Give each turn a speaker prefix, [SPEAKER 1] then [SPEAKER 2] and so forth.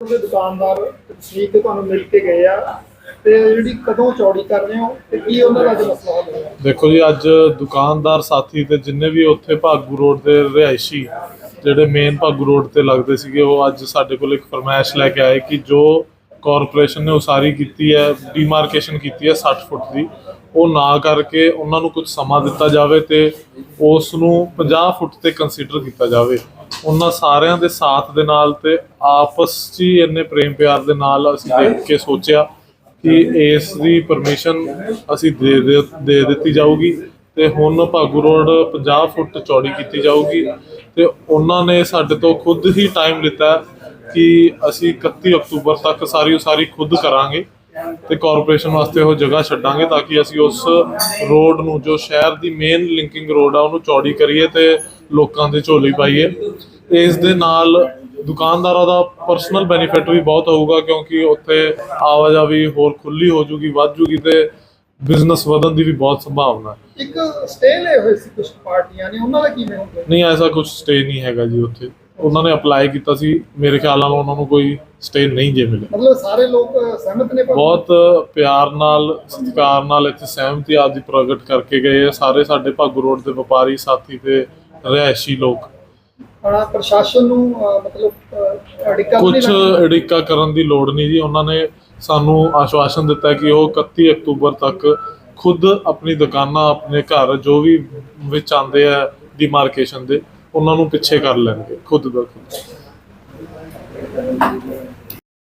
[SPEAKER 1] ਦੇ ਦੁਕਾਨਦਾਰ ਤਸਵੀਰ ਤੇ ਤੁਹਾਨੂੰ ਮਿਲ ਕੇ ਗਏ ਆ। ਤੇ ਜਿਹੜੀ ਕਦੋਂ ਚੌੜੀ ਕਰ ਰਹੇ ਹੋ ਤੇ ਕੀ ਉਹਨਾਂ ਦਾ ਅੱਜ ਮਸਲਾ ਹੱਲ ਹੋਇਆ?
[SPEAKER 2] ਦੇਖੋ ਜੀ, ਅੱਜ ਦੁਕਾਨਦਾਰ ਸਾਥੀ ਤੇ ਜਿੰਨੇ ਵੀ ਉੱਥੇ ਭਾਗੂ ਰੋਡ ਦੇ ਰਿਹਾਇਸ਼ੀ ਜਿਹੜੇ ਮੇਨ ਭਾਗੂ ਰੋਡ ਤੇ ਲੱਗਦੇ ਸੀਗੇ, ਉਹ ਅੱਜ ਸਾਡੇ ਕੋਲ ਇੱਕ ਫਰਮਾਇਸ਼ ਲੈ ਕੇ ਆਏ ਕਿ ਜੋ ਕਾਰਪੋਰੇਸ਼ਨ ਨੇ ਉਸਾਰੀ ਕੀਤੀ ਹੈ ਡੀਮਾਰਕੇਸ਼ਨ ਕੀਤੀ ਹੈ 60 ਫੁੱਟ ਦੀ। ਉਹ ਨਾ ਕਰਕੇ ਉਹਨਾਂ ਨੂੰ ਕੁਝ ਸਮਾਂ ਦਿੱਤਾ ਜਾਵੇ ਤੇ ਉਸ ਨੂੰ 50 ਫੁੱਟ ਤੇ ਕੰਸੀਡਰ ਕੀਤਾ ਜਾਵੇ। ਉਹਨਾਂ ਸਾਰਿਆਂ ਦੇ ਸਾਥ ਦੇ ਨਾਲ ਤੇ ਆਪਸ 'ਚ ਹੀ ਇੰਨੇ ਪ੍ਰੇਮ ਪਿਆਰ ਦੇ ਨਾਲ ਅਸੀਂ ਦੇਖ ਕੇ ਸੋਚਿਆ ਕਿ ਇਸ ਦੀ ਪਰਮਿਸ਼ਨ ਅਸੀਂ ਦੇ ਦੇ ਦਿੱਤੀ ਜਾਊਗੀ ਤੇ ਹੁਣ ਭਾਗੂ ਰੋਡ 50 ਫੁੱਟ ਚੌੜੀ ਕੀਤੀ ਜਾਊਗੀ ਤੇ ਉਹਨਾਂ ਨੇ ਸਾਡੇ ਤੋਂ ਖੁਦ ਹੀ ਟਾਈਮ ਲਿੱਤਾ ਕਿ ਅਸੀਂ 31 ਅਕਤੂਬਰ ਤੱਕ ਸਾਰੀ ਉਸਾਰੀ ਖੁਦ ਕਰਾਂਗੇ ਤੇ ਕਾਰਪੋਰੇਸ਼ਨ ਵਾਸਤੇ ਉਹ ਜਗ੍ਹਾ ਛੱਡਾਂਗੇ ਤਾਂ ਕਿ ਅਸੀਂ ਉਸ ਰੋਡ ਨੂੰ ਜੋ ਸ਼ਹਿਰ ਦੀ ਮੇਨ ਲਿੰਕਿੰਗ ਰੋਡ ਆ ਉਹਨੂੰ ਚੌੜੀ ਕਰੀਏ ਤੇ ਲੋਕਾਂ ਦੇ ਝੋਲੀ ਪਾਈਏ। ਇਸ ਦੇ ਨਾਲ ਦੁਕਾਨਦਾਰਾਂ ਦਾ ਪਰਸਨਲ ਬੈਨੀਫਿਟ ਵੀ ਬਹੁਤ ਹੋਊਗਾ ਕਿਉਂਕਿ ਉੱਥੇ ਆਵਾਜਾਈ ਹੋਰ ਖੁੱਲੀ ਹੋ ਜੂਗੀ ਵੱਧ ਜੂਗੀ ਤੇ ਬਿਜ਼ਨਸ ਵਧਣ ਦੀ ਵੀ ਬਹੁਤ ਸੰਭਾਵਨਾ ਹੈ।
[SPEAKER 1] ਇੱਕ ਸਟੇ ਲਏ ਹੋਏ ਸੀ ਕੁਝ ਪਾਰਟੀਆਂ ਨੇ ਉਹਨਾਂ ਦਾ ਕੀ ਹੋਊਗਾ
[SPEAKER 2] ਨਹੀਂ ਐਸਾ ਕੁਝ ਸਟੇ ਨਹੀਂ ਹੈਗਾ ਜੀ ਉੱਥੇ। ਉਹਨਾਂ ਨੇ ਅਪਲਾਈ ਕੀਤਾ ਸੀ। ਮੇਰੇ ਖਿਆਲ ਨਾਲ ਉਹਨਾਂ ਨੂੰ ਕੋਈ ਸਟੇ ਨਹੀਂ ਜੇ ਮਿਲਿਆ
[SPEAKER 1] ਮਤਲਬ ਸਾਰੇ ਲੋਕ ਸਹਿਮਤ ਨੇ ਪਰ
[SPEAKER 2] ਬਹੁਤ ਪਿਆਰ ਨਾਲ ਸਤਿਕਾਰ ਨਾਲ ਇੱਥੇ ਸਹਿਮਤੀ ਆਦਿ ਪ੍ਰਗਟ ਕਰਕੇ ਗਏ ਆ। ਸਾਰੇ ਸਾਡੇ ਭਾਗੂ ਰੋਡ ਦੇ ਵਪਾਰੀ ਸਾਥੀ ਤੇ ਰਿਹਾਇਸ਼ੀ ਲੋਕ।
[SPEAKER 1] ਅਹ ਪ੍ਰਸ਼ਾਸਨ ਨੂੰ ਅਹ ਮਤਲਬ ਅਹ ਅੜਿੱਕਾ
[SPEAKER 2] ਕੁਝ
[SPEAKER 1] ਨਹੀਂ ਲੱਗਦਾ।
[SPEAKER 2] ਅੜਿੱਕਾ ਕਰਨ ਦੀ ਲੋੜ ਨਹੀਂ ਜੀ। ਉਹਨਾਂ ਨੇ ਸਾਨੂੰ ਆਸ਼ਵਾਸਨ ਦਿੱਤਾ ਕਿ ਉਹ 31 ਅਕਤੂਬਰ ਤੱਕ ਖੁਦ ਆਪਣੀ ਦੁਕਾਨਾਂ ਆਪਣੇ ਘਰ ਜੋ ਵੀ ਵਿੱਚ ਆਉਂਦੇ ਆ ਡਿਮਾਰਕੇਸ਼ਨ ਦੇ ਉਹਨਾਂ ਨੂੰ ਪਿੱਛੇ ਕਰ ਲੈਣਗੇ ਖੁਦ ਦਾ ਖੁਦ।